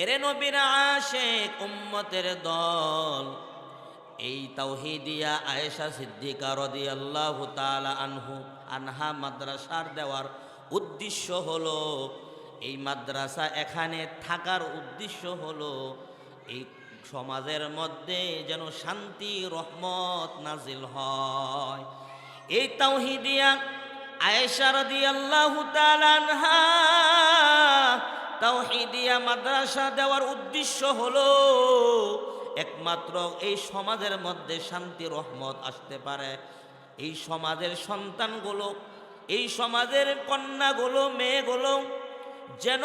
এরে নবীর আশেক উম্মতের দল। এই তাওহিদিয়া আয়েশা সিদ্দিকা রদিয়াল্লাহু তাআলা আনহু, আনহা মাদ্রাসার দেওয়ার উদ্দেশ্য হলো, এই মাদ্রাসা এখানে থাকার উদ্দেশ্য হলো, এই সমাজের মধ্যে যেন শান্তি, রহমত নাজিল হয়। এই তাওহিদিয়া আয়েশা রাদিয়াল্লাহু তাআলা আনহা তাওহিদিয়া মাদ্রাসা দেওয়ার উদ্দেশ্য হলো একমাত্র এই সমাজের মধ্যে শান্তি, রহমত আসতে পারে। এই সমাজের সন্তানগুলো, এই সমাজের কন্যাগুলো, মেয়েগুলো যেন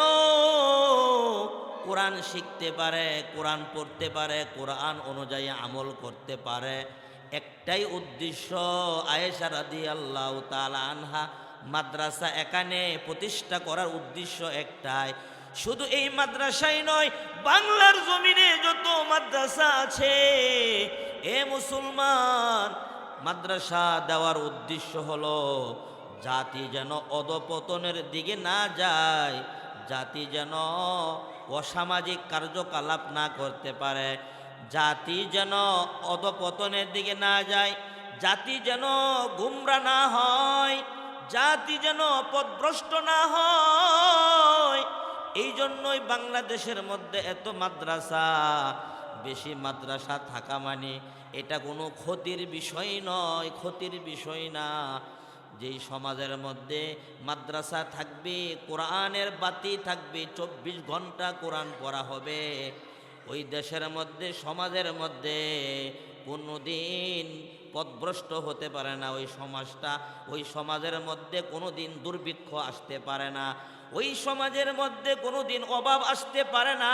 কোরআন শিখতে পারে, কোরআন পড়তে পারে, কোরআন অনুযায়ী আমল করতে পারে। একটাই উদ্দেশ্য আয়েশা রাদি আল্লাহ তালা আনহা, মাদ্রাসা এখানে প্রতিষ্ঠা করার উদ্দেশ্য একটাই। শুধু এই মাদ্রাসাই নয়, বাংলার জমিনে যত মাদ্রাসা আছে, এ মুসলমান, মাদ্রাসা দেওয়ার উদ্দেশ্য হলো জাতি যেন অধপতনের দিকে না যায়, জাতি যেন অসামাজিক কার্যকলাপ না করতে পারে, জাতি যেন অধপতনের দিকে না যায়, জাতি যেন গুমরা না হয়, জাতি যেন পদভ্রষ্ট না হয়। এই জন্যই বাংলাদেশের মধ্যে এত মাদ্রাসা, বেশি মাদ্রাসা থাকা মানে এটা কোনো ক্ষতির বিষয় নয়, ক্ষতির বিষয় না। যেই সমাজের মধ্যে মাদ্রাসা থাকবে, কোরআনের বাতি থাকবে, চব্বিশ ঘণ্টা কোরআন পড়া হবে, ওই দেশের মধ্যে, সমাজের মধ্যে কোনো দিন পদভ্রষ্ট হতে পারে না। ওই সমাজটা, ওই সমাজের মধ্যে কোনো দিন দুর্ভিক্ষ আসতে পারে না। ওই সমাজের মধ্যে কোনো দিন অভাব আসতে পারে না।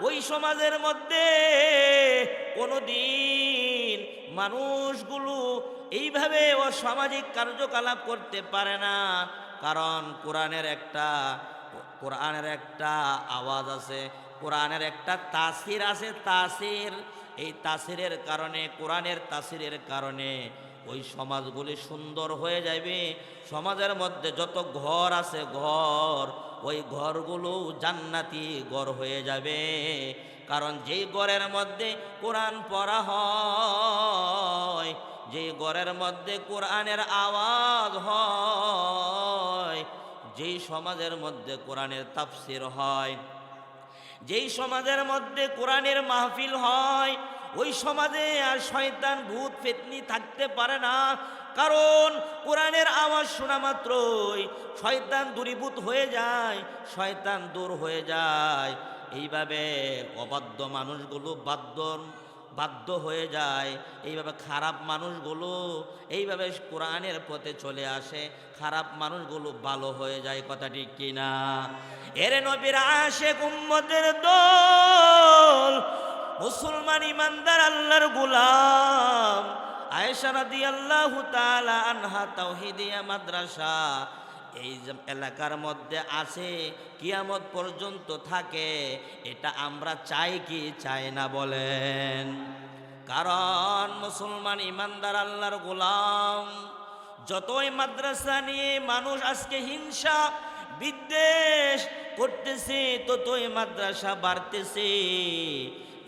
ওই সমাজের মধ্যে কোনো দিন মানুষগুলো এইভাবে অসামাজিক কার্যকলাপ করতে পারে না। কারণ কোরআনের একটা কোরআনের একটা আওয়াজ আছে, কোরআনের একটা তাসির আছে। তাসির, এই তাসিরের কারণে, কোরআনের তাসিরের কারণে ওই সমাজগুলি সুন্দর হয়ে যাবে সমাজের মধ্যে যত ঘর আছে ঘর, ওই ঘরগুলো জান্নাতি ঘর হয়ে যাবে। কারণ যেই ঘরের মধ্যে কোরআন পড়া হয়, যেই ঘরের মধ্যে কোরআনের আওয়াজ হয়, যেই সমাজের মধ্যে কোরআনের তাফসির হয় যেই সমাজের মধ্যে কোরআনের মাহফিল হয়, ওই সমাজে আর শয়তান ভূত ফেতনি থাকতে পারে না। কারণ কোরআনের আওয়াজ শোনা মাত্রই শয়তান দূরীভূত হয়ে যায়, শয়তান দূর হয়ে যায়। এইভাবে অবাধ্য মানুষগুলো বাধ্য বাধ্য হয়ে যায়। এইভাবে খারাপ মানুষগুলো এইভাবে কোরআনের পথে চলে আসে। খারাপ মানুষগুলো ভালো হয়ে যায় কথাটি কিনা? এরে নবীর আশে উম্মতের দল, মুসলমান ইমানদার আল্লাহর গুলাম। আয়েশা রাদিয়াল্লাহু তাআলা আনহা তাওহীদিয়া মাদ্রাসা এই এলাকার মধ্যে আছে, কিয়ামত পর্যন্ত থাকে, এটা আমরা চাই কি চাই না বলেন। কারণ মুসলমান ইমানদার আল্লাহর গোলাম, যতই মাদ্রাসা নিয়ে মানুষ আজকে হিংসা, বিদ্বেষ করতেছে, ততই মাদ্রাসা বাড়তেছে।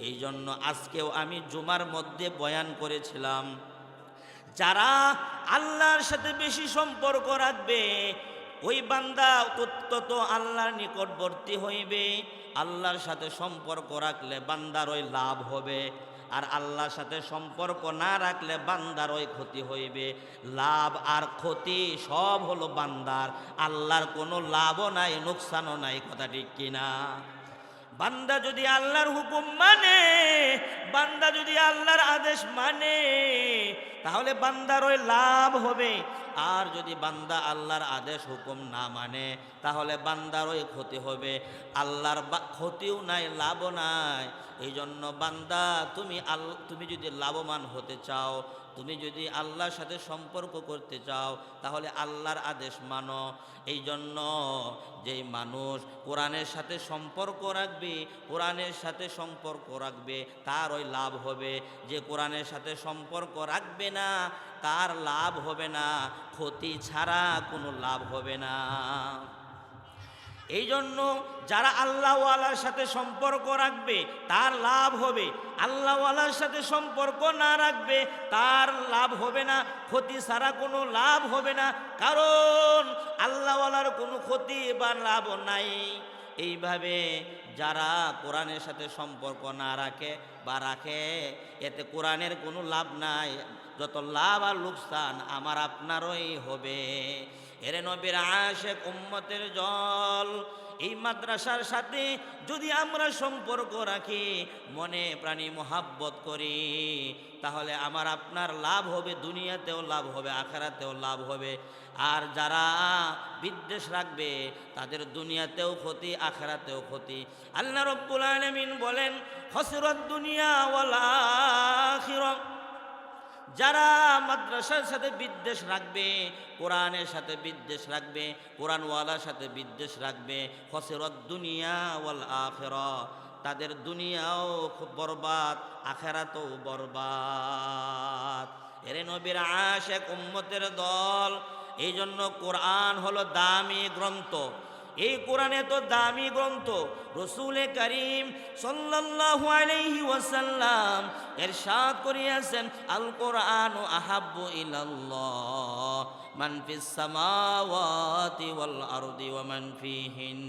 এই জন্য আজকেও আমি জুমার মধ্যে বয়ান করেছিলাম, যারা আল্লাহর সাথে বেশি সম্পর্ক রাখবে ওই বান্দা তত আল্লাহর নিকটবর্তী হইবে। আল্লাহর সাথে সম্পর্ক রাখলে বান্দার ওই লাভ হবে। আর আল্লাহর সাথে সম্পর্ক না রাখলে বান্দার ওই ক্ষতি হইবে। লাভ আর ক্ষতি সব হলো বান্দার। আল্লাহর কোনো লাভও নাই, নোকসানও নাই, কথা ঠিক কিনা? বান্দা যদি আল্লাহর হুকুম মানে বান্দা যদি আল্লাহর আদেশ মানে তাহলে বান্দার ওই লাভ হবে। আর যদি বান্দা আল্লাহর আদেশ হুকুম না মানে তাহলে বান্দার ওই ক্ষতি হবে। আল্লাহর ক্ষতিও নাই, লাভও নাই। এই জন্য বান্দা, তুমি আল, তুমি যদি লাভবান হতে চাও, তুমি যদি আল্লাহর সাথে সম্পর্ক করতে চাও, তাহলে আল্লাহর আদেশ মানো। এই জন্য যেই মানুষ কোরআনের সাথে সম্পর্ক রাখবে, কোরআনের সাথে সম্পর্ক রাখবে তার ওই লাভ হবে। যে কোরআনের সাথে সম্পর্ক রাখবে না তার লাভ হবে না, ক্ষতি ছাড়া কোনো লাভ হবে না। এই জন্য যারা আল্লাহওয়ালার সাথে সম্পর্ক রাখবে, তার লাভ হবে। আল্লাহওয়ালার সাথে সম্পর্ক না রাখবে, তার লাভ হবে না, ক্ষতি ছাড়া কোনো লাভ হবে না। কারণ আল্লাহওয়ালার কোনো ক্ষতি বা লাভ নাই। এইভাবে যারা কোরআনের সাথে সম্পর্ক না রাখে বা রাখে, এতে কোরআনের কোনো লাভ নাই। যত লাভ আর লোকসান আমার আপনারই হবে। এরে নবীর আশেক উম্মতের জল, এই মাদ্রাসার সাথে যদি আমরা সম্পর্ক রাখি, মনে প্রাণী মোহাব্বত করি, তাহলে আমার আপনার লাভ হবে, দুনিয়াতেও লাভ হবে, আখেরাতেও লাভ হবে। আর যারা বিদ্বেষ রাখবে, তাদের দুনিয়াতেও ক্ষতি, আখেরাতেও ক্ষতি। আল্লাহ রব্বুল আলমিন বলেন হসরত দুনিয়া ওয়াল যারা মাদ্রাসার সাথে বিদ্বেষ রাখবে, কোরআনের সাথে বিদ্বেষ রাখবে, কোরআনওয়ালার সাথে বিদ্বেষ রাখবে ফসেরত দুনিয়া ওয়াল আখের, তাদের দুনিয়াও খুব বরবাদ, আখেরাতও বরবাদ। এরে নবীর আশেক উম্মতের দল এই জন্য কোরআন হলো দামি গ্রন্থ। এই কোরআনে তো দামি গ্রন্থ। রসুলে করিম সাল্লাল্লাহু আলাইহি ওয়াসাল্লাম এরশাদ করিয়াছেন আল কোরআন আহাব্বু ইলাল্লাহ, মান ফিস সামাওয়াতি ওয়াল আরদি ওয়া মান ফিহিন।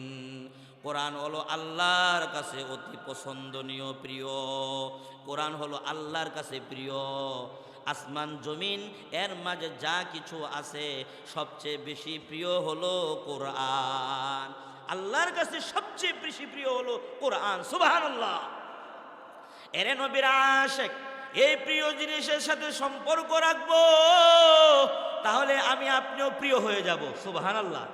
কোরআন হলো আল্লাহর কাছে অতি পছন্দনীয়, প্রিয়। কোরআন হলো আল্লাহর কাছে প্রিয়। আসমান জমিন, এর মাঝে যা কিছু আছে সবচেয়ে বেশি প্রিয় হলো কোরআন। আল্লাহর কাছে সবচেয়ে বেশি প্রিয় হলো কোরআন, সুবহানাল্লাহ। এরে নবীর আশেক এই প্রিয় জিনিসের সাথে সম্পর্ক রাখব, তাহলে আমি আপনিও প্রিয় হয়ে যাব, সুবহানাল্লাহ।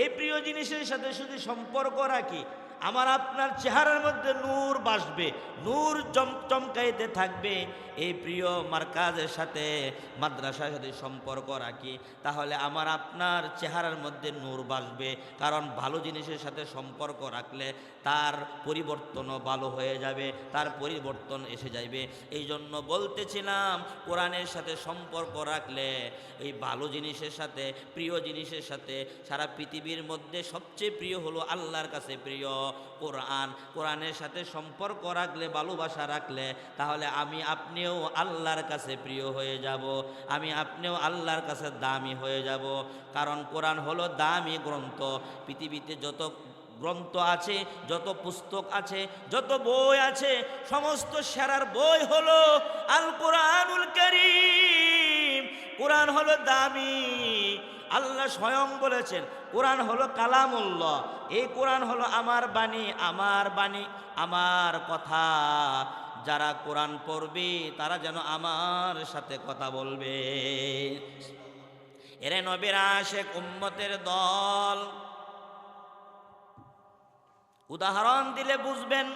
এই প্রিয় জিনিসের সাথে শুধু সম্পর্ক রাখি আমার আপনার চেহারার মধ্যে নূর বাসবে, নূর চম, চমকাইতে থাকবে। এই প্রিয় মার্কাজের সাথে, মাদ্রাসার সাথে সম্পর্ক রাখি, তাহলে আমার আপনার চেহারার মধ্যে নূর বাসবে। কারণ ভালো জিনিসের সাথে সম্পর্ক রাখলে তার পরিবর্তনও ভালো হয়ে যাবে, তার পরিবর্তন এসে যাবে এই জন্য বলতেছিলাম, কোরআনের সাথে সম্পর্ক রাখলে, এই ভালো জিনিসের সাথে, প্রিয় জিনিসের সাথে, সারা পৃথিবীর মধ্যে সবচেয়ে প্রিয় হলো আল্লাহর কাছে প্রিয়। কোরআন, কোরআনের সাথে সম্পর্ক রাখলে, ভালোবাসা রাখলে, তাহলে আমি আপনিও আল্লাহর কাছে প্রিয় হয়ে যাব, আমি আপনিও আল্লাহর কাছে দামি হয়ে যাব। কারণ কোরআন হলো দামি গ্রন্থ। পৃথিবীতে যত গ্রন্থ আছে, যত পুস্তক আছে, যত বই আছে, সমস্ত সেরার বই হলো আল কোরআনুল করিম। কোরআন হলো দামি আল্লাহ স্বয়ং বলেছেন, কোরআন হলো কালামুল্লাহ। এই কোরআন হলো আমার বাণী আমার বাণী, আমার কথা। যারা কোরআন পড়বে, তারা যেন আমার সাথে কথা বলবে। এরে নবীর আশেক উম্মতের দল। উদাহরণ দিলে বুঝবেন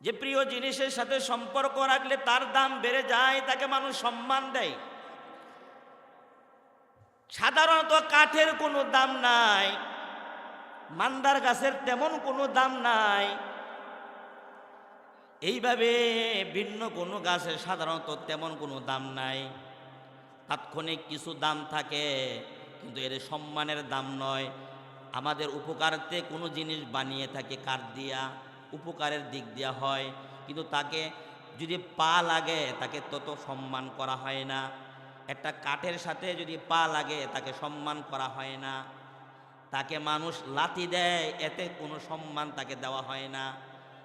যে প্রিয় জিনিসের সাথে সম্পর্ক রাখলে তার দাম বেড়ে যায়, তাকে মানুষ সম্মান দেয়। সাধারণত কাঠের কোনো দাম নাই, মান্দার গাছের তেমন কোনো দাম নাই। এইভাবে ভিন্ন কোনো গাছের সাধারণত তেমন কোনো দাম নাই। তাৎক্ষণিক কিছু দাম থাকে, কিন্তু এর সম্মানের দাম নয়। আমাদের উপকারতে কোনো জিনিস বানিয়ে থাকে, কাঠ দিয়া, উপকারের দিক দিয়া হয়। কিন্তু তাকে যদি পা লাগে, তাকে তত সম্মান করা হয় না। একটা কাঠের সাথে যদি পা লাগে, তাকে সম্মান করা হয় না। তাকে মানুষ লাথি দেয়, এতে কোনো সম্মান তাকে দেওয়া হয় না।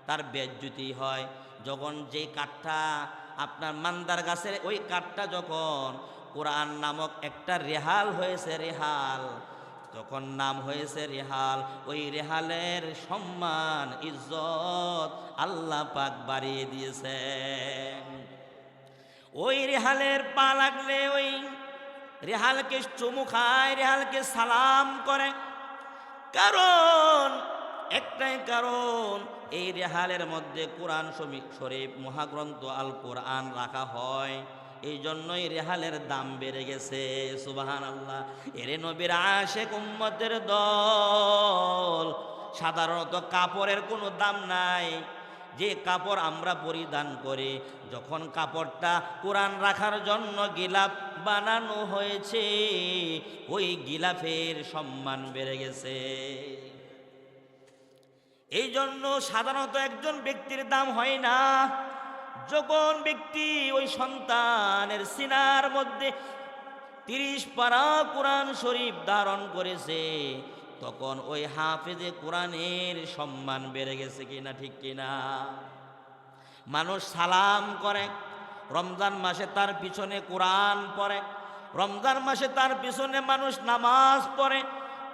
তার বেজ্জুতি হয়। যখন যেই কাঠটা আপনার মান্দার গাছের ওই কাঠটা যখন কোরআন নামক একটা রেহাল হয়েছে, রেহাল তখন নাম হয়েছে রেহাল, ওই রেহালের সম্মান, ইজ্জত আল্লাহ পাক বাড়িয়ে দিয়েছেন। ওই রেহালের পা লাগলে ওই রেহালকে চুমু খায়, রেহালকে সালাম করে। কারণ, একটাই কারণ, এই রেহালের মধ্যে কোরআন শরীফ মহাগ্রন্থ আল কোরআন রাখা হয়। এই জন্যই রেহালের দাম বেড়ে গেছে সুবাহান আল্লাহ এরে নবীর আশেক উম্মতের দল, সাধারণত কাপড়ের কোনো দাম নাই। যে কাপড় আমরা পরিধান করি, যখন কাপড়টা কোরআন রাখার জন্য গিলাপ বানানো হয়েছে, ওই গিলাফের সম্মান বেড়ে গেছে। এই জন্য সাধারণত একজন ব্যক্তির দাম হয় না। যখন ব্যক্তি ওই সন্তানের সিনার মধ্যে তিরিশ পারা কোরআন শরীফ ধারণ করেছে তখন ওই হাফেজে কোরআনের সম্মান বেড়ে গেছে কিনা, ঠিক কিনা? মানুষ সালাম করে, রমজান মাসে তার পিছনে কোরআন পড়ে, রমজান মাসে তার পিছনে মানুষ নামাজ পড়ে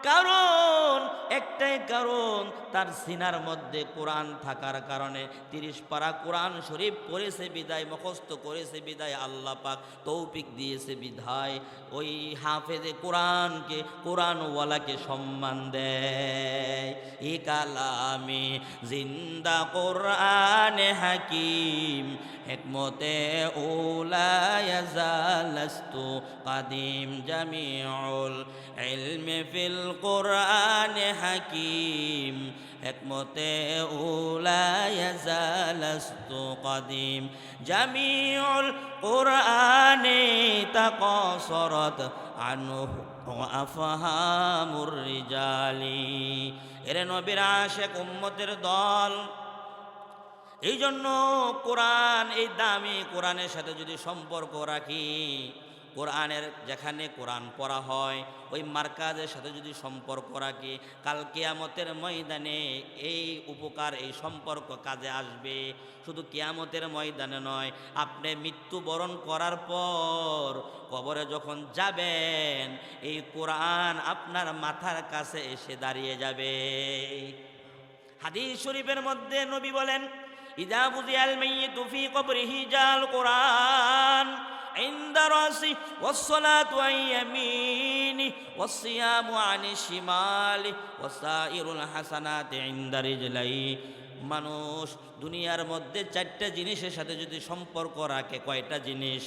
কারণ, একটাই কারণ, তার সিনার মধ্যে কোরআন থাকার কারণে তিরিশ পারা কোরআন শরীফ পড়েছে বিদায়, মুখস্থ করেছে বিদায়, আল্লাহ পাক তৌফিক দিয়েছে বিধায় ওই হাফেজে কোরআনকে, কোরআনওয়ালাকে সম্মান দেয়। এ কালামে জিন্দা কোরআন হাকিম, হেকমতে ওলায়াজালস্তু কাদিম জামিউল ইলমে ফিল কোরআন হাকিম হেকমতে ওলায়াজালস্তু কাদিম জামিউল কোরআনে তাকসরত আনহু আফহামুর রিজালি এরে নবীর আশেক উম্মতের দল এই জন্য কোরআন এই দামি কোরআনের সাথে যদি সম্পর্ক রাখি কোরআনের যেখানে কোরআন পড়া হয়, ওই মার্কাজের সাথে যদি সম্পর্ক রাখি, কাল কেয়ামতের ময়দানে এই উপকার, এই সম্পর্ক কাজে আসবে। শুধু কেয়ামতের ময়দানে নয়, আপনি মৃত্যুবরণ করার পর কবরে যখন যাবেন, এই কোরআন আপনার মাথার কাছে এসে দাঁড়িয়ে যাবে। হাদিস শরীফের মধ্যে নবী বলেন, ইদা বুজিয়াল মাইয়িতু ফি কবরিহি জাল কোরআন। عند راسي والصلاة عن يميني والصيام عن الشمال وسائر الحسنات عند رجلي মানুষ দুনিয়ার মধ্যে চারটা জিনিসের সাথে যদি সম্পর্ক রাখে কয়টা জিনিস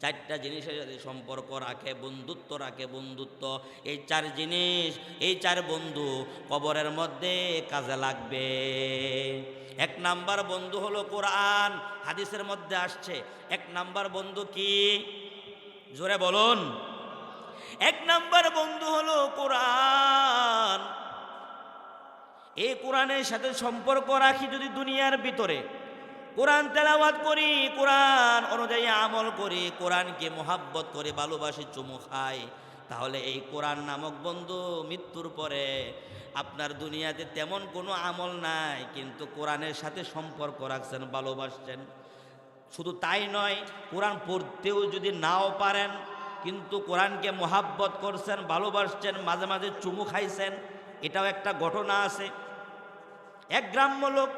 চারটা জিনিসের যদি সম্পর্ক রাখে, বন্ধুত্ব রাখে, বন্ধুত্ব। এই চার জিনিস, এই চার বন্ধু কবরের মধ্যে কাজে লাগবে। এক নাম্বার বন্ধু হলো কোরআন, হাদিসের মধ্যে আসছে। এক নাম্বার বন্ধু কি? জোরে বলুন। এক নাম্বার বন্ধু হলো কোরআন। এই কোরআনের সাথে সম্পর্ক রাখি যদি দুনিয়ার ভিতরে। কোরআন তেলাওয়াত করি, কোরআন অনুযায়ী আমল করি, কোরআনকে মোহাব্বত করে ভালোবাসি, চুমু খাই। তাহলে এই কোরআন নামক বন্ধু মৃত্যুর পরে আপনার দুনিয়াতে তেমন কোনো আমল নাই, কিন্তু কোরআনের সাথে সম্পর্ক রাখছেন, ভালোবাসছেন। শুধু তাই নয়, কোরআন পড়তেও যদি নাও পারেন, কিন্তু কোরআনকে মোহাব্বত করছেন, ভালোবাসছেন, মাঝে মাঝে চুমু খাইছেন, এটাও একটা ঘটনা আছে। এক গ্রাম্য লোক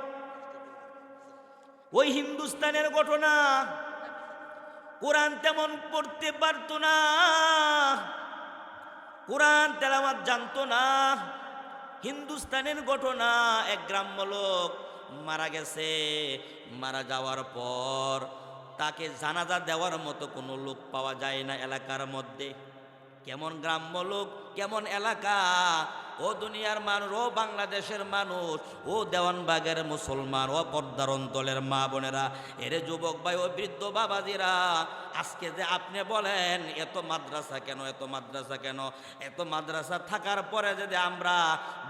ওই হিন্দুস্তানের ঘটনা। কোরআন তেমন পড়তে পারতো না। কোরআন তেলামাত জানতো না। হিন্দুস্তানের ঘটনা, এক গ্রাম্য লোক মারা গেছে। মারা যাওয়ার পর তাকে জানাজা দেওয়ার মতো কোনো লোক পাওয়া যায় না এলাকার মধ্যে। কেমন গ্রাম্য লোক, কেমন এলাকা ও দুনিয়ার মানুষ, ও বাংলাদেশের মানুষ, ও দেওয়ানবাগের মুসলমান, ও পর্দার অঞ্চলের মা বোনেরা, এরে যুবক ভাই, ও বৃদ্ধ বাবাজিরা, আজকে যে আপনি বলেন, এত মাদ্রাসা কেন, এত মাদ্রাসা কেন, এত মাদ্রাসা থাকার পরে যদি আমরা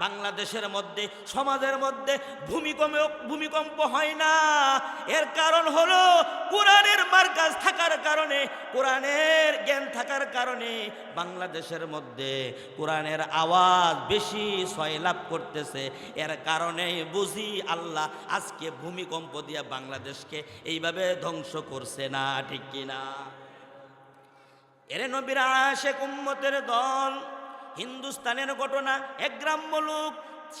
বাংলাদেশের মধ্যে, সমাজের মধ্যে ভূমিকম্প ভূমিকম্প হয় না, এর কারণ হলো কোরআনের মার্কাজ থাকার কারণে, কোরআনের জ্ঞান থাকার কারণে বাংলাদেশের মধ্যে কোরআনের আওয়াজ বেশি লাভ করতেছে। এর কারণে বুঝি আল্লাহ আজকে ভূমিকম্প দিয়ে বাংলাদেশকে এইভাবে ধ্বংস করছে না, ঠিক কিনা? এরে নবীর আশেক উম্মতের দল, হিন্দুস্তানের ঘটনা, এক গ্রাম্য লোক,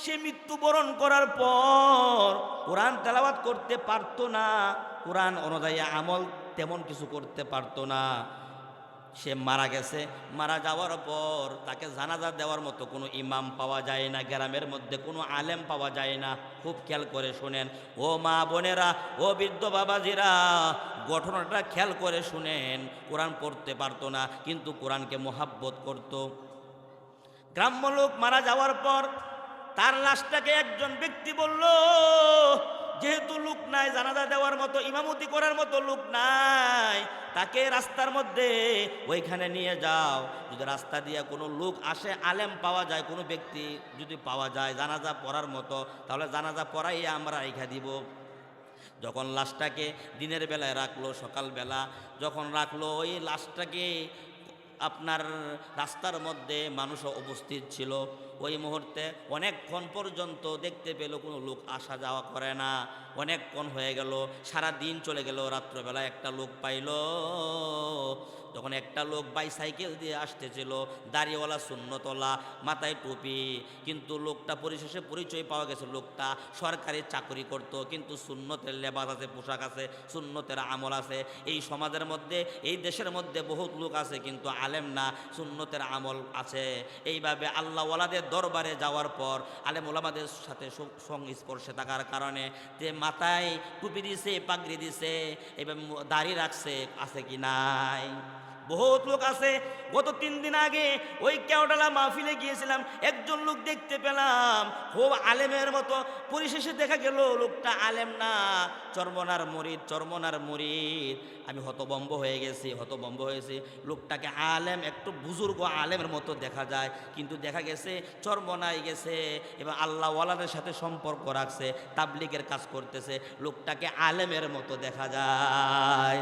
সে মৃত্যুবরণ করার পর কোরআন তেলাওয়াত করতে পারতো না। কোরআন অনুযায়ী আমল তেমন কিছু করতে পারতো না। সে মারা গেছে। মারা যাওয়ার পর তাকে জানাজা দেওয়ার মতো কোনো ইমাম পাওয়া যায় না, গ্রামের মধ্যে কোনো আলেম পাওয়া যায় না। খুব খেয়াল করে শোনেন। ও মা বোনেরা, ও বৃদ্ধ বাবাজিরা, ঘটনাটা খেয়াল করে শুনেন। কোরআন পড়তে পারতো না, কিন্তু কোরআনকে মোহাব্বত করত। গ্রাম্য লোক মারা যাওয়ার পর তার লাশটাকে একজন ব্যক্তি বলল যেহেতু লোক নাই, জানাজা দেওয়ার মতো, ইমামতি করার মতো লোক নাই, তাকে রাস্তার মধ্যে ওইখানে নিয়ে যাও। যদি রাস্তা দিয়ে কোনো লোক আসে, আলেম পাওয়া যায়, কোনো ব্যক্তি যদি পাওয়া যায় জানাজা পড়ার মতো, তাহলে জানাজা পড়াই আমরা রেখা দিব। যখন লাশটাকে দিনের বেলায় রাখল, সকালবেলা যখন রাখল, ওই লাশটাকে আপনার রাস্তার মধ্যে মানুষও উপস্থিত ছিল। ওই মুহূর্তে অনেকক্ষণ পর্যন্ত দেখতে পেল কোনো লোক আসা যাওয়া করে না। অনেকক্ষণ হয়ে গেল সারা দিন চলে গেল, রাত্রবেলা একটা লোক পাইল। যখন একটা লোক বাইসাইকেল দিয়ে আসতেছিল, দাড়িওয়ালা শূন্যতলা মাথায় টুপি, কিন্তু লোকটা পরিশেষে পরিচয় পাওয়া গেছে, লোকটা সরকারি চাকরি করত, কিন্তু শূন্যতের লেবাস আছে, পোশাক আছে, সুন্নতের আমল আছে। এই সমাজের মধ্যে, এই দেশের মধ্যে বহুত লোক আছে, কিন্তু আলেম না, সুন্নতের আমল আছে। এইভাবে আল্লাহওয়ালাদের দরবারে যাওয়ার পর, আলেম ওলামাদের সাথে সংস্পর্শে থাকার কারণে যে মাথায় টুপি দিছে, পাগড়ি দিছে, এবার দাড়ি রাখছে, আছে কি নাই? বহুত লোক আছে। গত তিন দিন আগে ওই কেওডালা মাহফিলে গিয়েছিলাম, একজন লোক দেখতে পেলাম, খুব আলেমের মতো। পরিশেষে দেখা গেল, লোকটা আলেম না, চর্মনার মরিদ চর্মনার মরিদ। আমি হতবম্ব হয়ে গেছি, হতবম্ব হয়েছি। লোকটাকে আলেম, একটু বুজুর্গ আলেমের মতো দেখা যায়, কিন্তু দেখা গেছে চর্মনায় গেছে, এবং আল্লাহওয়ালাদের সাথে সম্পর্ক রাখছে, তাবলিগের কাজ করতেছে। লোকটাকে আলেমের মতো দেখা যায়।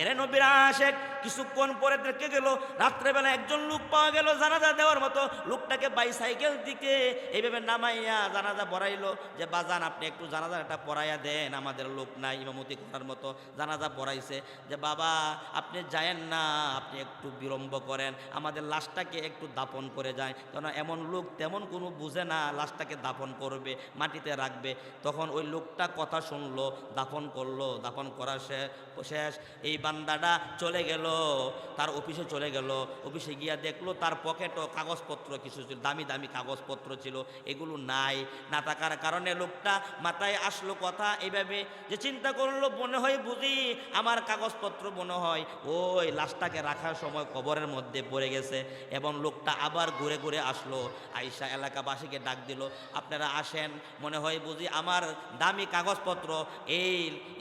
এরে নবীর আশেক, কিছুক্ষণ পরে দেখে গেল, রাত্রেবেলা একজন লোক পাওয়া গেল জানাজা দেওয়ার মতো। লোকটাকে বাইসাইকেল দিকে এইভাবে নামাইয়া জানাজা পড়াইলো যে, বাজান, আপনি একটু জানাজাটা পড়াইয়া দেন, আমাদের লোক নাই, ইমামতি করার মতো জানাজা পড়াইছে। যে, বাবা, আপনি যায়েন না, আপনি একটু বিলম্ব করেন, আমাদের লাশটাকে একটু দাপন করে যায় কেন এমন লোক তেমন কোনো বুঝে না, লাশটাকে দাপন করবে, মাটিতে রাখবে। তখন ওই লোকটা কথা শুনলো, দাফন করল, দাফন করা শেষ। এই বান্দাটা চলে গেল, তার অফিসে চলে গেল। অফিসে গিয়া দেখল তার পকেটও কাগজপত্র কিছু ছিল, দামি দামি কাগজপত্র ছিল, এগুলো নাই। না থাকার কারণে লোকটা মাথায় আসলো কথা এইভাবে যে চিন্তা করল, মনে হয় বুঝি আমার কাগজপত্র মনে হয়, ওই লাশটাকে রাখার সময় কবরের মধ্যে পড়ে গেছে। এবং লোকটা আবার ঘুরে ঘুরে আসলো আইসা এলাকাবাসীকে ডাক দিল, আপনারা আসেন, মনে হয় বুঝি আমার দামি কাগজপত্র এই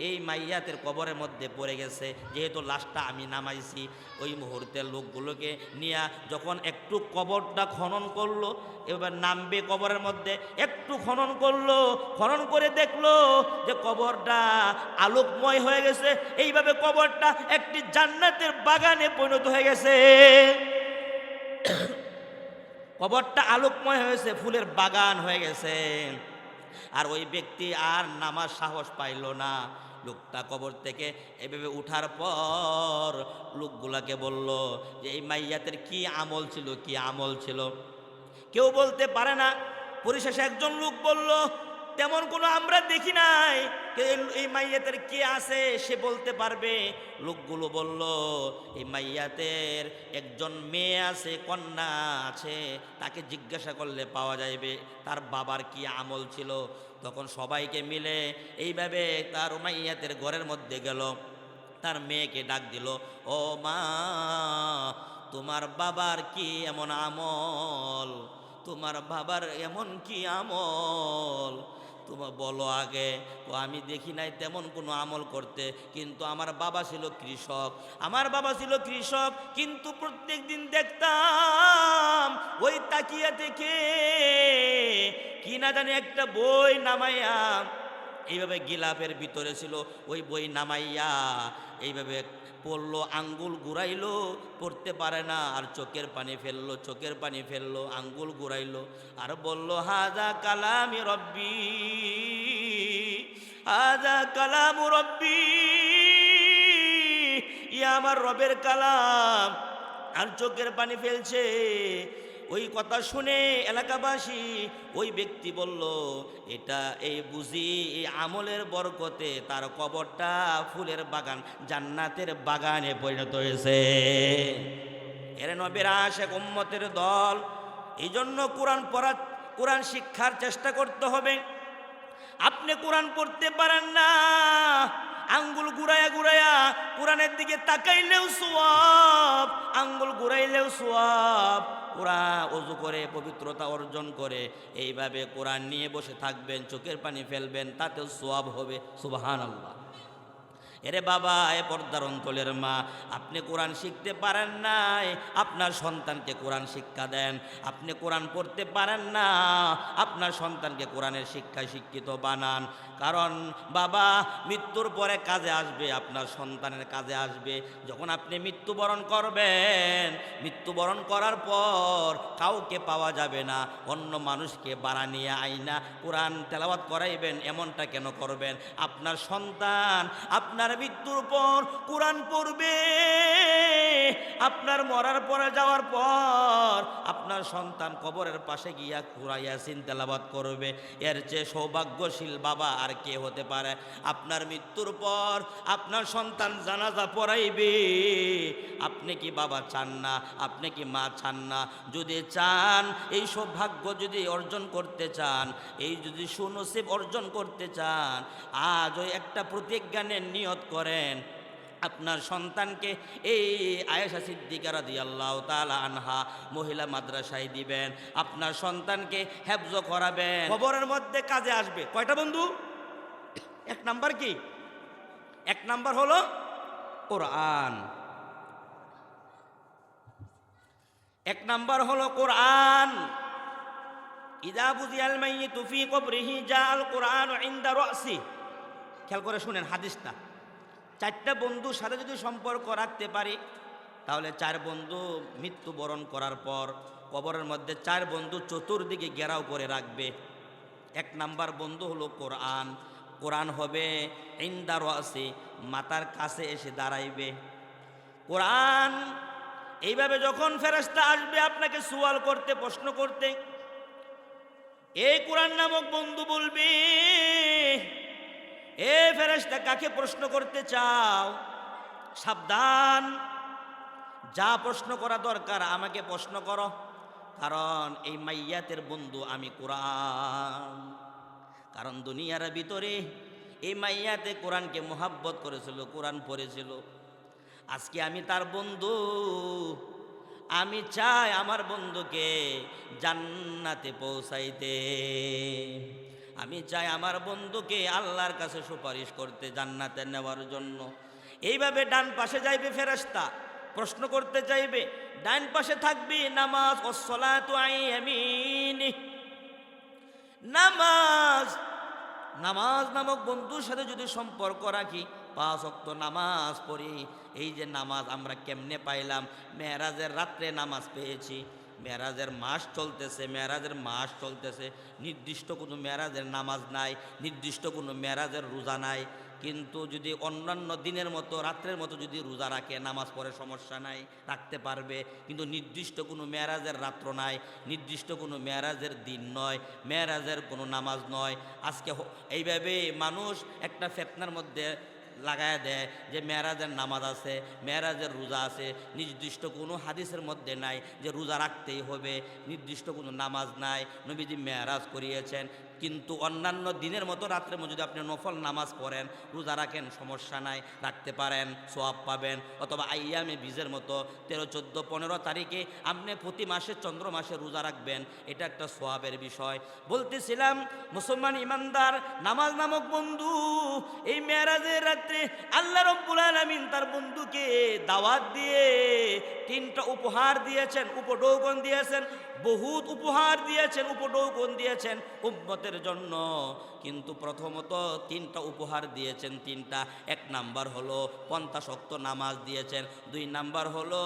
এই মাইয়াতের কবরের মধ্যে পড়ে গেছে। যেহেতু লাশটা আমি নামাইছি, ওই মুহূর্তে লোকগুলোকে নিয়ে যখন একটু কবরটা খনন করল, এবার নামবে কবরের মধ্যে, একটু খনন করল, খনন করে দেখল যে কবরটা আলোকময় হয়ে গেছে। এইভাবে কবরটা একটি জান্নাতের বাগানে পরিণত হয়ে গেছে। কবরটা আলোকময় হয়েছে, ফুলের বাগান হয়ে গেছে। আর ওই ব্যক্তি আর নামার সাহস পাইল না। লোকটা কবর থেকে এভাবে উঠার পর লোকগুলাকে বলল যে, এই মাইয়াতের কি আমল ছিল, কি আমল ছিল? কেউ বলতে পারে না। পরিশেষে একজন লোক বলল, তেমন কোনো আমরা দেখি নাই। এই মাইয়াতের কে আছে সে বলতে পারবে? লোকগুলো বলল, এই মাইয়াতের একজন মেয়ে আছে, কন্যা আছে, তাকে জিজ্ঞাসা করলে পাওয়া যাইবে, তার বাবার কি আমল ছিল? তখন সবাইকে মিলে এইভাবে তার মাইয়াতের ঘরের মধ্যে গেল। তার মেয়েকে ডাক দিল, ও মা, তোমার বাবার কি এমন আমল? তোমার বাবার এমন কি আমল? তোমার বলো আগে, ও, আমি দেখি নাই তেমন কোনো আমল করতে। কিন্তু আমার বাবা ছিল কৃষক। আমার বাবা ছিল কৃষক, কিন্তু প্রত্যেক দিন দেখতাম, ওই তাকিয়া থেকে কি না জানি একটা বই নামাইয়া, এইভাবে গিলাপের ভিতরে ছিল, ওই বই নামাইয়া, এইভাবে পড়ল, আঙ্গুল ঘুরাইলো, পড়তে পারে না, আর চোখের পানি ফেলল, চোখের পানি ফেলল, আঙ্গুল ঘুরাইলো, আর বলল, হাজা কালামি রব্বি, হাজা কালামু রব্বি, ইয়া আমার রবের কালাম, আর চোখের পানি ফেলছে ওই কথা শুনে এলাকাবাসী ওই ব্যক্তি বলল, এটা এই বুঝি এই আমলের বরকতে তার কবরটা ফুলের বাগান, জান্নাতের বাগানে পরিণত হয়েছে। এর নবের আশেক উম্মতের দল এই জন্য কোরআন পড়া, কোরআন শিক্ষার চেষ্টা করতে হবে। আপনি কোরআন পড়তে পারেন না, আঙ্গুল ঘুরাইয়া ঘুরাইয়া কোরআনের দিকে তাকাইলেও সোয়াব আঙ্গুল ঘুরাইলেও সোয়াব কোরআন অজু করে, পবিত্রতা অর্জন করে, এইভাবে কোরআন নিয়ে বসে থাকবেন, চোখের পানি ফেলবেন, তাতেও সোয়াব হবে। সুবাহান আল্লাহ এরে বাবা, এ পর্দার অন্তলের মা, আপনি কোরআন শিখতে পারেন নাই, আপনার সন্তানকে কোরআন শিক্ষা দেন। আপনি কোরআন পড়তে পারেন না, আপনার সন্তানকে কোরআনের শিক্ষায় শিক্ষিত বানান। কারণ, বাবা, মৃত্যুর পরে কাজে আসবে, আপনার সন্তানের কাজে আসবে। যখন আপনি মৃত্যুবরণ করবেন, মৃত্যুবরণ করার পর কাউকে পাওয়া যাবে না, অন্য মানুষকে বাড়া নিয়ে আইনা, কোরআন তেলাওয়াত করাইবেন, এমনটা কেন করবেন? আপনার সন্তান, আপনার মৃত্যুর পর কোরআন পড়বে। আপনার মরার পরে যাওয়ার পর আপনার সন্তান কবরের পাশে গিয়া কুরাইয়াসিন তেলাবাদ করবে। এর চেয়ে সৌভাগ্যশীল বাবা আর কে হতে পারে? আপনার মৃত্যুর পর আপনার সন্তান জানাজা পড়াইবে। আপনি কি বাবা চান না? আপনি কি মা চান না? যদি চান, এই সৌভাগ্য যদি অর্জন করতে চান, এই যদি সুনসিব অর্জন করতে চান, আজ ওই একটা প্রতিজ্ঞানের নিয়ত করেন। আপনার সন্তানকে এই আয়েশা সিদ্দিকা রাদি আল্লাহ তালা আনহা মহিলা মাদ্রাসায় দিবেন। আপনার সন্তানকে হেফজ করাবেন। খবরের মধ্যে কাজে আসবে। কয়টা বন্ধু? এক নাম্বার কি? এক নাম্বার হলো কোরআন। এক নাম্বার হলো কোরআন। ইদা বুঝিয়াল মাইয়িতু ফি কবরিহি জাআল কোরআন ইনদা রাসি। খেয়াল করে শুনেন হাদিসটা। চারটা বন্ধুর সাথে যদি সম্পর্ক রাখতে পারি, তাহলে চার বন্ধু মৃত্যুবরণ করার পর কবরের মধ্যে চার বন্ধু চতুর্দিকে ঘেরাও করে রাখবে। এক নাম্বার বন্ধু হলো কোরআন। কোরআন হবে ইন্দার আছে মাতার কাছে এসে দাঁড়াইবে। কোরআন, এইভাবে যখন ফেরেস্তা আসবে আপনাকে সুয়াল করতে, প্রশ্ন করতে, এই কোরআন নামক বন্ধু বলবে? এ ফেরেস্তা কাকে প্রশ্ন করতে চাও? সাবধান। যা প্রশ্ন করা দরকার, আমাকে প্রশ্ন করো। কারণ এই মাইয়াতের বন্ধু আমি কোরআন। কারণ দুনিয়ার ভিতরে এই মাইয়াতে কোরআনকে মোহাব্বত করেছিল, কোরআন পড়েছিল। আজকে আমি তার বন্ধু। আমি চাই আমার বন্ধুকে জান্নাতে পৌঁছাইতে। আমি চাই আমার বন্ধুকে আল্লাহর কাছে সুপারিশ করতে জান্নাতে নেওয়ার জন্য। এইভাবে ডান পাশে যাইবে ফেরেস্তা প্রশ্ন করতে চাইবে, ডান পাশে থাকবি নামাজ ওসলাতু আইয়ামিনি নামাজ নামাজ নামক বন্ধুর সাথে যদি সম্পর্ক রাখি, পাঁচ অক্ত নামাজ পড়ি। এই যে নামাজ আমরা কেমনে পাইলাম, মেয়েরাজের রাত্রে নামাজ পেয়েছি। মেয়েরাজের মাস চলতেছে মেয়েরাজের মাস চলতেছে। নির্দিষ্ট কোনো মেয়েরাজের নামাজ নাই, নির্দিষ্ট কোনো মেয়েরাজের রোজা নাই। কিন্তু যদি অন্যান্য দিনের মতো, রাত্রের মতো যদি রোজা রাখে, নামাজ পড়ে সমস্যা নাই, রাখতে পারবে। কিন্তু নির্দিষ্ট কোনো মেয়ারাজের রাত্র নাই, নির্দিষ্ট কোনো মেয়ারাজের দিন নয় মেয়ারাজের কোনো নামাজ নয়। আজকে এইভাবে মানুষ একটা ফেতনার মধ্যে লাগায় দেয় যে মেয়েরাজের নামাজ আছে, মেয়েরাজের রোজা আছে। নির্দিষ্ট কোনো হাদিসের মধ্যে নাই যে রোজা রাখতেই হবে, নির্দিষ্ট কোনো নামাজ নাই। নবীজি মেয়ারাজ করিয়েছেন। কিন্তু অন্যান্য দিনের মতো রাত্রে যদি আপনি নফল নামাজ পড়েন, রোজা রাখেন, সমস্যা নাই, রাখতে পারেন সোয়াব পাবেন। অথবা আইয়ামে বীজের মতো তেরো, চোদ্দ, পনেরো তারিখে আপনি প্রতি মাসে, চন্দ্র মাসে রোজা রাখবেন, এটা একটা সোয়াবের বিষয়। বলতেছিলাম, মুসলমান ইমানদার, নামাজ নামক বন্ধু, এই মেয়ারাজের রাত্রে আল্লাহ রব্বুল আলমিন তার বন্ধুকে দাওয়াত দিয়ে তিনটা উপহার দিয়েছেন উপডৌকন দিয়েছেন বহুত উপহার দিয়েছেন উপডৌকন দিয়েছেন উম্মতের জন্য। কিন্তু প্রথমত তিনটা উপহার দিয়েছেন, তিনটা। এক নাম্বার হলো পঞ্চাশ অক্ত নামাজ দিয়েছেন, দুই নাম্বার হলো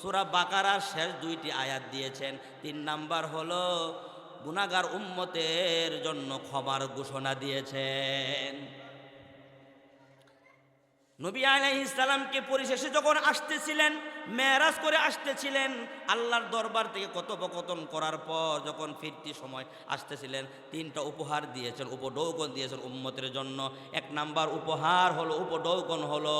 সুরা বাকারার শেষ দুইটি আয়াত দিয়েছেন, তিন নাম্বার হলো গুনাগার উম্মতের জন্য ক্ষমার ঘোষণা দিয়েছেন। নবী আলাইহিসসালামকে পরিশেষে যখন আসতেছিলেন মেরাজ করে আসতেছিলেন আল্লাহর দরবার থেকে কথোপকথন করার পর যখন ফিরতি সময় আসতেছিলেন, তিনটা উপহার দিয়েছেন উপডৌকন দিয়েছেন উম্মতের জন্য। এক নাম্বার উপহার হলো উপডৌকন হলো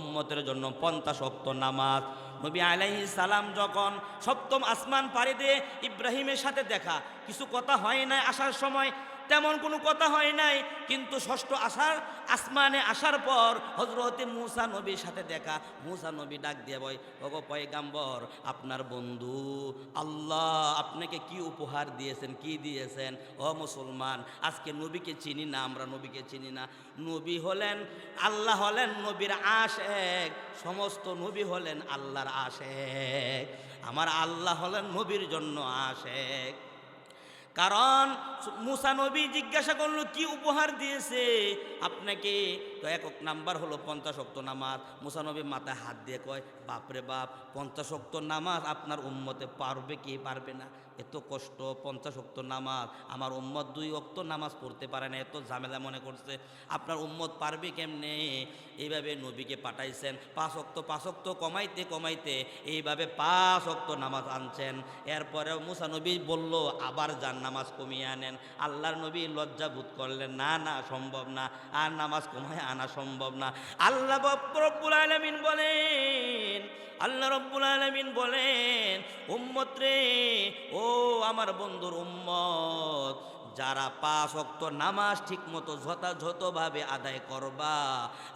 উম্মতের জন্য পঞ্চাশ অক্ত নামাজ। নবী আলাইহি সালাম যখন সপ্তম আসমান পাড়ি দিয়ে ইব্রাহিমের সাথে দেখা, কিছু কথা হয় না আসার সময় তেমন কোনো কথা হয় নাই, কিন্তু ষষ্ঠ আসার আসমানে আসার পর হজরতে মুসা নবীর সাথে দেখা। মুসা নবী ডাক দিয়ে বয় ওগো পয়গাম্বর, আপনার বন্ধু আল্লাহ আপনাকে কি উপহার দিয়েছেন, কি দিয়েছেন? ও মুসলমান, আজকে নবীকে চিনি না, আমরা নবীকে চিনি না। নবী হলেন, আল্লাহ হলেন নবীর আশেক, সমস্ত নবী হলেন আল্লাহর আশেক। আমার আল্লাহ হলেন নবীর জন্য আশেক। কারণ মুসানবী জিজ্ঞাসা করল কি উপহার দিয়েছে? আপনাকে তো একক নাম্বার হলো পঞ্চাশক্ত নামাজ। মুসা নবী মাথায় হাত দিয়ে কয়, বাপরে বাপ পঞ্চাশক্ত নামাজ আপনার উম্মতে পারবে কি পারবে না? এত কষ্ট পঞ্চাশক্ত নামাজ। আমার উম্মত দুই অক্ত নামাজ পড়তে পারে না, এত ঝামেলা মনে করছে। আপনার উম্মত পারবে কেমনে? এইভাবে নবীকে পাঠাইছেন, পাঁচ অক্ত পাঁচ অক্ত কমাইতে কমাইতে এইভাবে পাঁচ অক্ত নামাজ আনছেন। এরপরেও মুসানবী বলল, আবার যান, নামাজ কমিয়ে আনেন। আল্লাহর নবী লজ্জা বোধ করলেন, না না, সম্ভব না। আর নামাজ কমায় আনা সম্ভব না। আল্লাহ রব্বুল আলমিন বলেন, আল্লাহ রব্বুল আলমিন বলেন, উম্মত রে, ও আমার বন্ধুর উম্মত, যারা পাঁচ অক্ত নামাজ ঠিক মতো যথাযথভাবে আদায় করবা,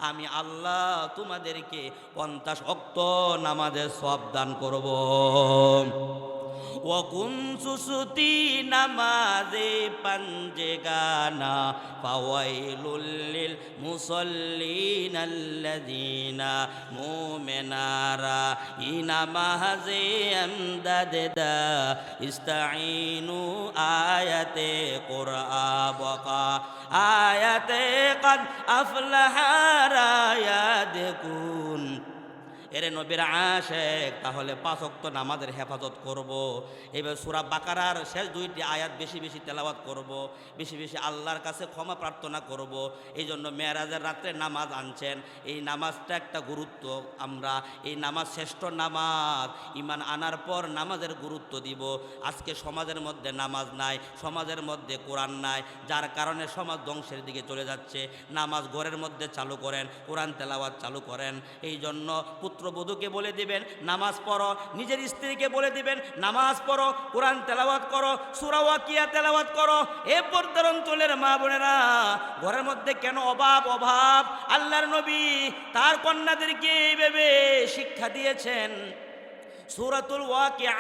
আমি আল্লাহ তোমাদেরকে পঞ্চাশ অক্ত নামাজের সব দান করব। وقم سستی نمازي پنجگانا فويل للمصلين الذين مومنارا اینا محض امدد استعينوا آية آیت قرآن وقا. آیت قد أفلح را এরে নবীর আশেক, তাহলে পাঁচক্ত নামাজের হেফাজত করব। এবার সুরা বাকারার শেষ দুইটি আয়াত বেশি বেশি তেলাওয়াত করব। বেশি বেশি আল্লাহর কাছে ক্ষমা প্রার্থনা করব। এই জন্য মেয়েরাজের রাত্রে নামাজ আনছেন এই নামাজটা একটা গুরুত্ব আমরা এই নামাজ শ্রেষ্ঠ নামাজ ইমান আনার পর নামাজের গুরুত্ব দিব আজকে সমাজের মধ্যে নামাজ নাই, সমাজের মধ্যে কোরআন নাই, যার কারণে সমাজ ধ্বংসের দিকে চলে যাচ্ছে নামাজ ঘরের মধ্যে চালু করেন, কোরআন তেলাওয়াত চালু করেন এই জন্য পুত্রবধূকে বলে দিবেন, নামাজ পড়ো। নিজের স্ত্রীকে বলে দিবেন, নামাজ পড়ো, কোরআন তেলাওয়াত করো সুরাওয়াকিয়া তেলাওয়াত করো। এ পর্দার অঞ্চলের মা বোনেরা, ঘরের মধ্যে কেন অভাব অভাব? আল্লাহর নবী তার কন্যাদেরকে এইভাবে শিক্ষা দিয়েছেন। সুরাতুল ওয়াকিয়া,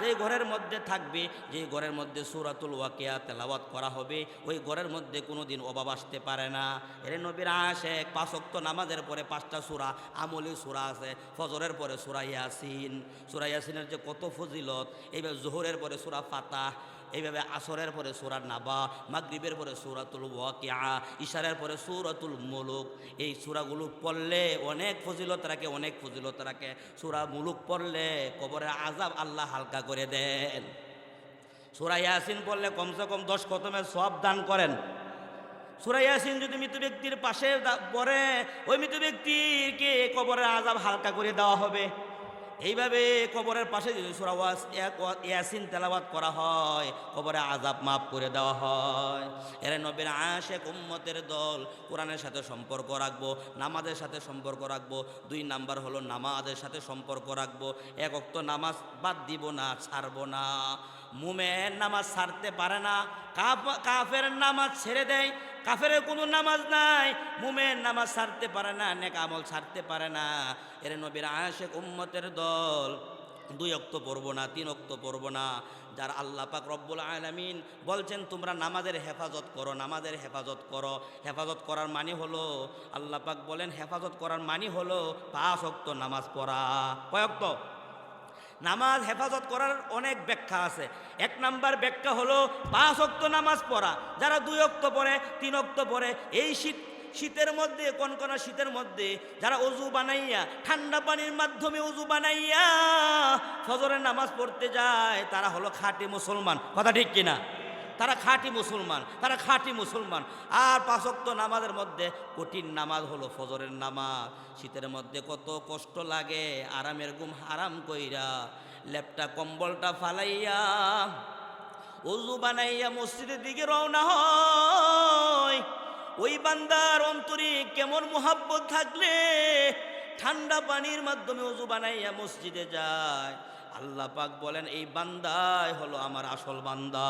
যে ঘরের মধ্যে থাকবে, যে ঘরের মধ্যে সুরাতুল ওয়াকিয়া তেলাওয়াত করা হবে, ওই ঘরের মধ্যে কোনো দিন অভাব আসতে পারে না। এরে নবীর আসে পাঁচক্ত নামাজের পরে পাঁচটা সুরা, আমলি সুরা আছে, ফজরের পরে সুরা ইয়াসিন। সুরা ইয়াসিনের যে কত ফজিলত, এইবার জোহরের পরে সুরা ফাতাহ এইভাবে আসরের পরে সুরার নাবা, মাগরিবের পরে সুরাতুল ওয়াকিয়া ইশারের পরে সুরাতুল মুলুক, এই সুরাগুলো পড়লে অনেক ফজিলত রাখে, অনেক ফজিলত রাখে। সুরা মুলুক পড়লে কবরের আজাব আল্লাহ হালকা করে দেন। সুরা ইয়াসিন পড়লে কমসে কম দশ কতমের সব দান করেন। সুরা ইয়াসিন যদি মৃত ব্যক্তির পাশে পড়ে, ওই মৃত ব্যক্তিকে কবরের আজাব হালকা করে দেওয়া হবে। এইভাবে কবরের পাশে যদি সুরাওয়াজ ইয়াসিন তেলাওয়াত করা হয়, কবরে আজাব মাফ করে দেওয়া হয়। এরা নবীর আশেক উম্মতের দল কোরআনের সাথে সম্পর্ক রাখব, নামাজের সাথে সম্পর্ক রাখব, দুই নাম্বার হলো নামাজের সাথে সম্পর্ক রাখব। এক অক্ত নামাজ বাদ দিব না, ছাড়বো না। মুমের নামাজ ছাড়তে পারে না। কাফ- কাফের নামাজ ছেড়ে দেয়। কাফের কোনো নামাজ নাই। মুমের নামাজ ছাড়তে পারে না, নেক আমল ছাড়তে পারে না। এর নবীর আশেক উম্মতের দল দুই অক্ত পড়ব না, তিন অক্ত পড়ব না। যার আল্লাহ পাক রব্বুল আলামিন বলছেন, তোমরা নামাজের হেফাজত করো, নামাজের হেফাজত করো। হেফাজত করার মানে হলো, আল্লাহ পাক বলেন, হেফাজত করার মানে হলো পাঁচ অক্ত নামাজ পড়া। কয়ক্ত নামাজ হেফাজত করার অনেক ব্যাখ্যা আছে। এক নাম্বার ব্যাখ্যা হলো পাঁচ অক্ত নামাজ পড়া। যারা দুই অক্ত পড়ে, তিন অক্ত পড়ে, এই শীত, শীতের মধ্যে, কনকনা শীতের মধ্যে যারা অজু বানাইয়া, ঠান্ডা পানির মাধ্যমে অজু বানাইয়া ফজরের নামাজ পড়তে যায়, তারা হলো খাঁটি মুসলমান। কথা ঠিক কিনা? তারা খাঁটি মুসলমান, তারা খাঁটি মুসলমান। আর পাঁচক্ত নামাজের মধ্যে কঠিন নামাজ হলো ফজরের নামাজ। শীতের মধ্যে কত কষ্ট লাগে, আরামের ঘুম হারাম কইরা। লেপটা, কম্বলটা ফালাইয়া অজু বানাইয়া মসজিদের দিকে রওনা হয়। ওই বান্দার অন্তরে কেমন মোহাব্বত থাকলে ঠান্ডা পানির মাধ্যমে অজু বানাইয়া মসজিদে যায়। আল্লাহ পাক বলেন এই বান্দাই হলো আমার আসল বান্দা।